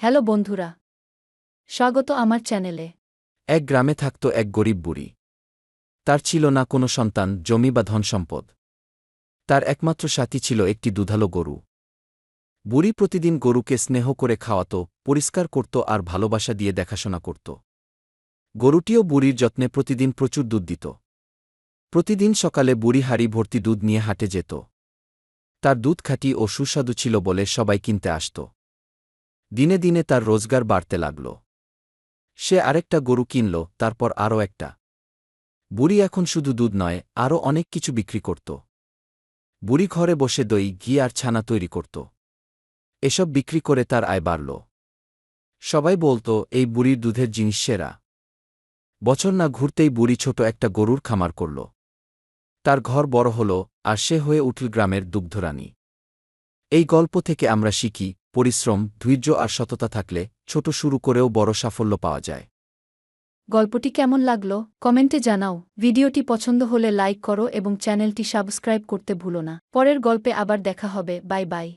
Hello বন্ধুরা। স্বাগত আমার চ্যানেলে। এক গ্রামে থাকত এক গরিব বুড়ি। তার ছিল না কোনো সন্তান, জমি বা ধনসম্পদ তার একমাত্র সাথী ছিল একটি দুধালো গরু। বুড়ি প্রতিদিন গরুকে স্নেহ করে খাওয়াত, পরিষ্কার করত আর ভালোবাসা দিয়ে দেখাশোনা করত। গরুটিও বুড়ির যত্নে প্রতিদিন প্রচুর দুধ দিত। প্রতিদিন সকালে বুড়ি হাড়ি ভর্তি দুধ নিয়ে হাটে যেত। তার দুধ খাঁটি ও সুস্বাদু ছিল বলে সবাই কিনতে আসত। দিনে দিনে তার রোজগার বাড়তে লাগল। সে আরেকটা গরু কিনল, তারপর আরও একটা। বুড়ি এখন শুধু দুধ নয়, আরও অনেক কিছু বিক্রি করত। বুড়ি ঘরে বসে দই, ঘি আর ছানা তৈরি করত। এসব বিক্রি করে তার আয় বাড়ল। সবাই বলতো, এই বুড়ির দুধের জিনিস সেরা। বছর না ঘুরতেই বুড়ি ছোট একটা গরুর খামার করল। তার ঘর বড় হল, আর সে হয়ে উঠল গ্রামের দুগ্ধরানী। এই গল্প থেকে আমরা শিখি পরিশ্রম, ধৈর্য আর সততা থাকলে ছোট শুরু করেও বড় সাফল্য পাওয়া যায়। গল্পটি কেমন লাগল, কমেন্টে জানাও। ভিডিওটি পছন্দ হলে লাইক করো এবং চ্যানেলটি সাবস্ক্রাইব করতে ভুলো না। পরের গল্পে আবার দেখা হবে। Bye bye.